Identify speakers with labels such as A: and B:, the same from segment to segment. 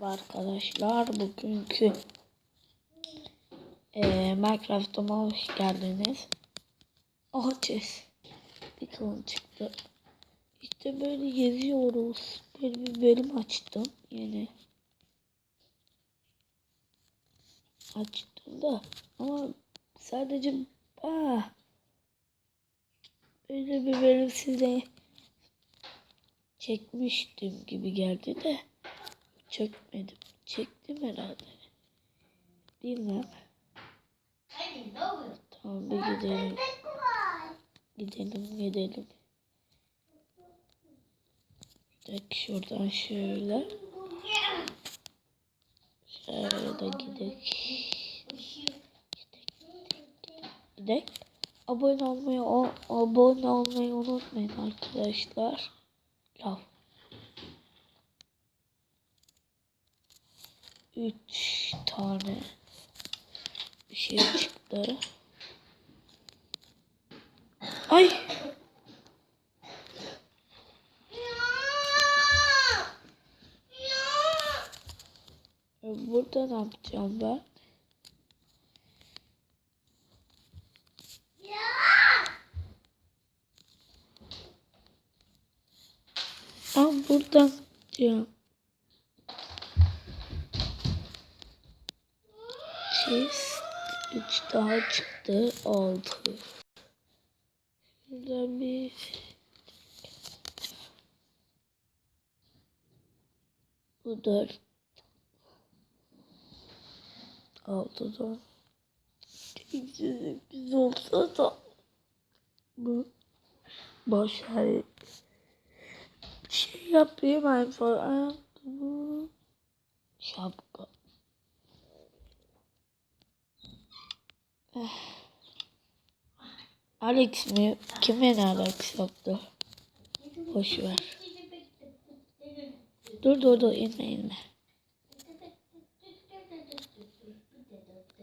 A: Arkadaşlar bugünkü eee Minecraft'ıma hoş geldiniz. Aha chest. Bir kılın çıktı. İşte böyle geziyoruz. Böyle bir bölüm açtım yeni. Açtım da ama sadece ah, böyle bir bölüm size çekmiştim gibi geldi de çekmedim. Çektim herhalde. Bilmem. Tamam bir gidelim. Gidelim gidelim. Tek şuradan şöyle. Şöyle de gidelim. Gidelim. Abone olmayı, o, abone olmayı unutmayın arkadaşlar. Laf. 3 tane bir şey çıktı. Ay. Burada ne yapacağım ben? Aa, buradan çıkacağım. 8 3 daha çıktı 6 Şuradan bir Bu 4 6'dan 8 biz olsa da bu boş her şey yapayım ayakkabı şapka. Alex mi? Kimin Alex yaptı? Boş ver. Dur dur dur inme inme.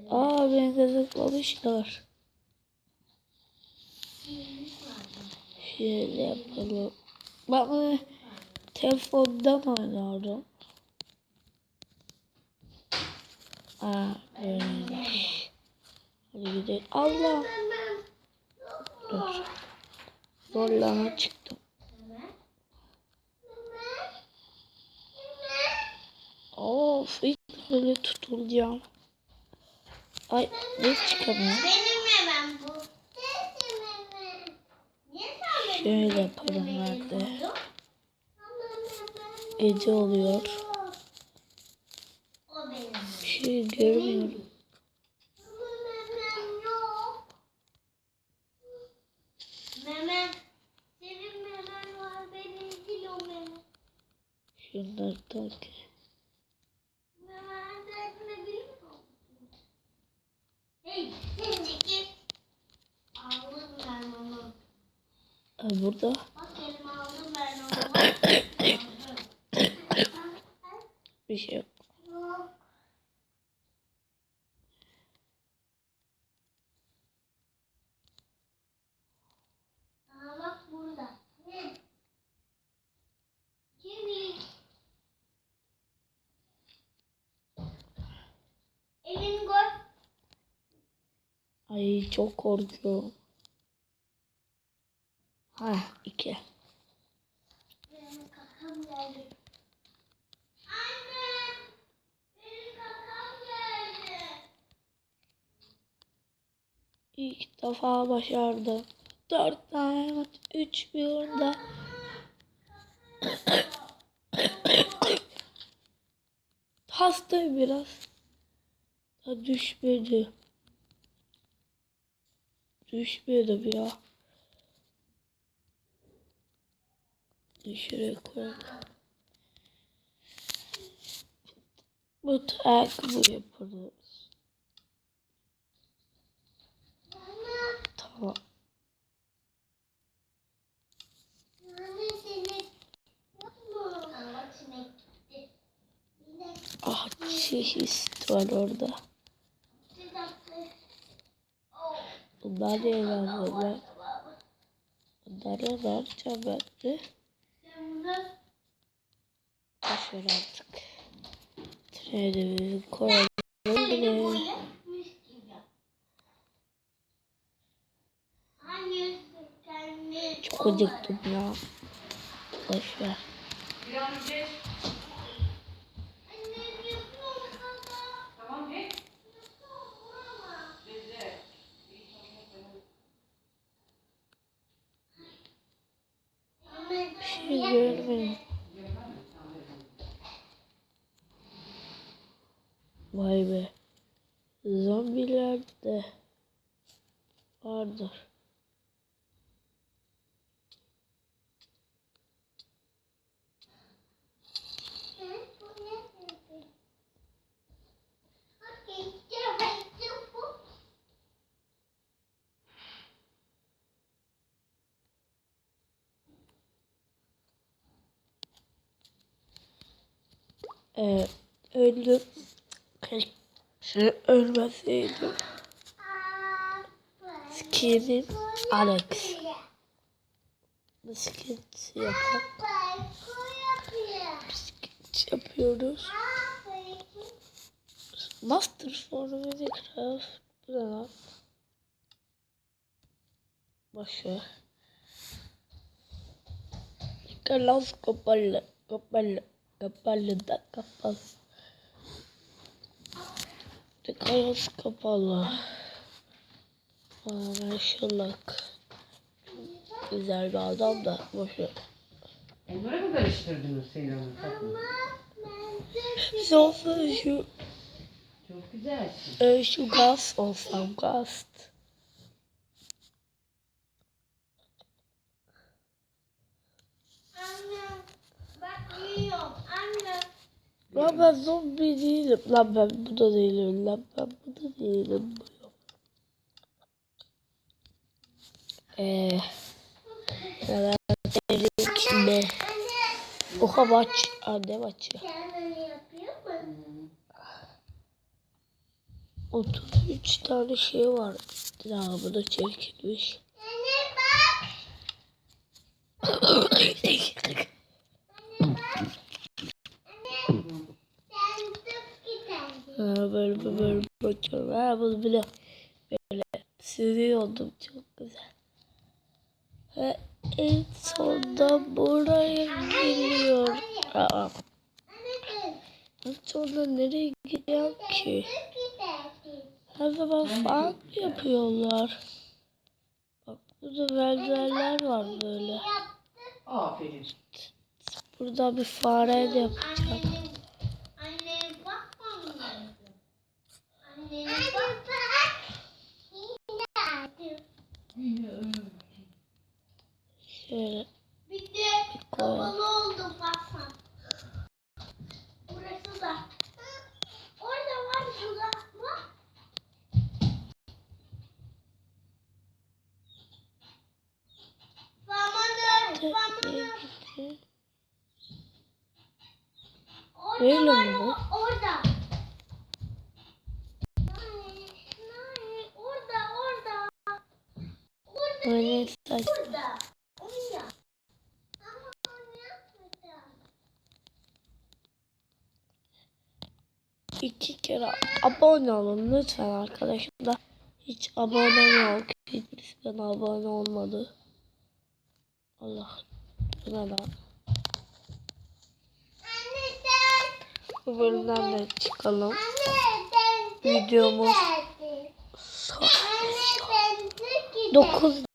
A: Aa beni gazıklamışlar. Şöyle yapalım. Ben bunu telefondan oynardım. Aa böyleymiş. Hadi gidelim. Allah. Dur. Zorlama çıktım. Of hiç böyle tutulacağım. Ay ne çıkamıyor.
B: Benim memem bu.
A: Şöyle yaparım ben de.
B: memem
A: Gece oluyor. Şey görmüyorum.
B: Ama memem yok. Memem. Senin memen var. Benim değil o memem.
A: Şunları tak.
B: Memen derdine bir oldu? Hey, sen çekil. Aldım ben onu.
A: Burada.
B: Bak elime aldım ben onu.
A: Bir şey. Yok.
B: Aa bak burada. Ne? Kemik. Elini koy.
A: Ay çok korkuyorum. Ha iki. İlk defa başardım. Dört tane maç. Üç bir orada. Hastayım biraz. Da düşmedi. Düşmedim ya. Şuraya koyalım. Bu ayakkabı yaparız. Tamam. Ah çeşit var orada. Bunlar verdiler?
B: Baba.
A: Bunları vereceğim ben de. Ver artık. Evimizi koyalım bile. Çok acıktım ya. Boş ver.
B: Anne yapıyorum baba.
C: Tamam geç.
B: Vurama.
C: Bizde.
B: Anne
A: Bir şey görmedim. Vay be. Zombiler de vardır. Ee, öldüm. Keşke ölmeseydim. Skinim Alex. Bisiklet yapan bisiklet yapıyoruz. Master for Minecraft. Bu ne lan? Boşver. Kalas kapalı. Kapalı. Kapalı da kapalı. Kalas kapalı. Anlaşılak. Güzel bir adam da boşver.
C: Onları mı karıştırdınız takımı?
A: Biz olsa şu,
C: Çok güzelsin.
A: e, şu gaz olsam gaz.
B: Yiyorum anne.
A: Lan ben zombi değilim. Lan ben bu da değilim. Lan ben bu da değilim. Eee. Neler dedik mi? Oha maç. Anne maçı.
B: mu?
A: 33 tane şey var. Ya bu da çirkinmiş.
B: Anne bak. Anne bak. Anne. Sen tut gidelim.
A: Ha, böyle böyle böyle bakıyorum. Ha bunu bile böyle sürüyordum. Çok güzel. Ve en sonunda buraya geliyor. Aa, en sonunda nereye gidiyor ki? Her zaman farklı yapıyorlar. Bak burada merdivenler var böyle.
C: Aferin.
A: Burada bir fare de yapacağım.
B: Annenin, annenin bakmam lazım. Annenin bak. Yine aldım.
A: Şöyle
B: Bir de kapalı oldu bakma. Burası da. Orada var şurada. Bak. Pamuk, pamuk. Var
A: mi bu?
B: Orada. Orada, orada. Orada
A: böyle
B: değil,
A: saç.
B: burada. Onu yap. Ama onu yapmadım.
A: iki kere abone olun lütfen arkadaşlar. Hiç abone yok. Hiçbirisi bana abone olmadı. Allah. Bu ne lan?
B: Anne sen,
A: Bu bölümden de çıkalım. Videomuz
B: geldi.
A: son.
B: Anne sen de
A: 9